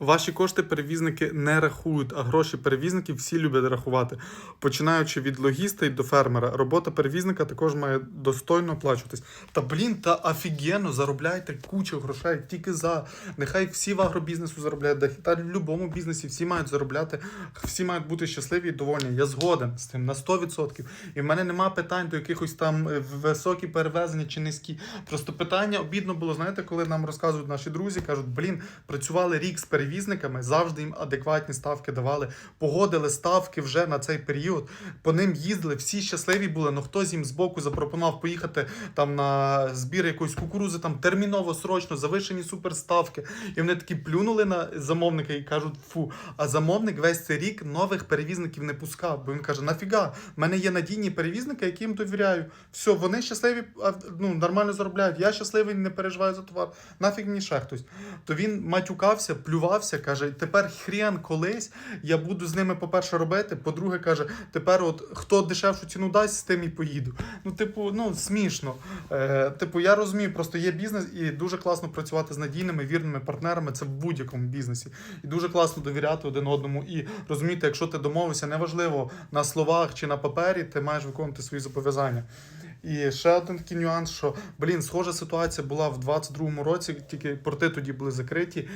Ваші кошти перевізники не рахують, а гроші перевізників всі люблять рахувати. Починаючи від логіста і до фермера. Робота перевізника також має достойно оплачуватись. Та блін, та офігенно, заробляйте кучу грошей тільки за. Нехай всі в агробізнесу заробляють, та в будь-якому бізнесі всі мають заробляти, всі мають бути щасливі і довольні. Я згоден з тим на 100%. І в мене нема питань до якихось там е, високі перевезення чи низькі. Просто питання обідно було, знаєте, коли нам розказують наші друзі, кажуть, блін, працювали рік з перевізниками, завжди їм адекватні ставки давали, погодили ставки вже на цей період. По ним їздили, всі щасливі були. Ну хтось їм збоку запропонував поїхати там на збір якоїсь кукурузи, там терміново, срочно, завишені суперставки. І вони такі плюнули на замовника і кажуть: фу. А замовник весь цей рік нових перевізників не пускав. Бо він каже: нафіга, в мене є надійні перевізники, яким довіряю. Все, вони щасливі, ну, нормально заробляють. Я щасливий, не переживаю за товар. Нафіг мені ще хтось. То він матюкався, плювався, каже: тепер хрен колись я буду з ними, по-перше, робити. По-друге, каже, тепер от хто дешевшу ціну дасть, з тим і поїду. Ну, типу, ну смішно. Е, типу, я розумію, просто є бізнес, і дуже класно працювати з надійними, вірними партнерами. Це в будь-якому бізнесі. І дуже класно довіряти один одному. І розуміти, якщо ти домовився, неважливо на словах чи на папері, ти маєш виконувати свої зобов'язання. І ще один такий нюанс, що блін, схожа ситуація була в 22-му році, тільки порти тоді були закриті,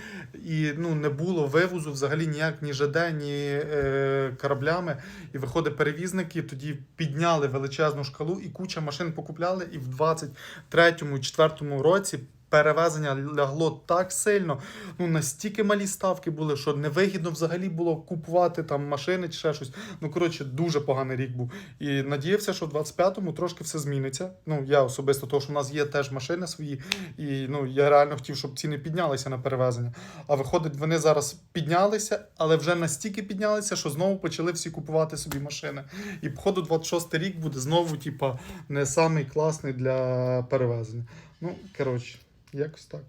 і ну не було вивозу взагалі ніяк ні ЖД, ні е, кораблями. І виходить, перевізники тоді підняли величезну шкалу, і куча машин покупляли. І в 23-му, 4-му році. Перевезення лягло так сильно, ну настільки малі ставки були, що невигідно взагалі було купувати там машини чи ще щось. Ну коротше, дуже поганий рік був. І надіявся, що в 25-му трошки все зміниться. Ну я особисто, тому що в нас є теж машини свої, і ну я реально хотів, щоб ціни піднялися на перевезення. А виходить, вони зараз піднялися, але вже настільки піднялися, що знову почали всі купувати собі машини. І походу, 26-й рік буде знову, типа, не самий класний для перевезення. Ну коротше, якось так.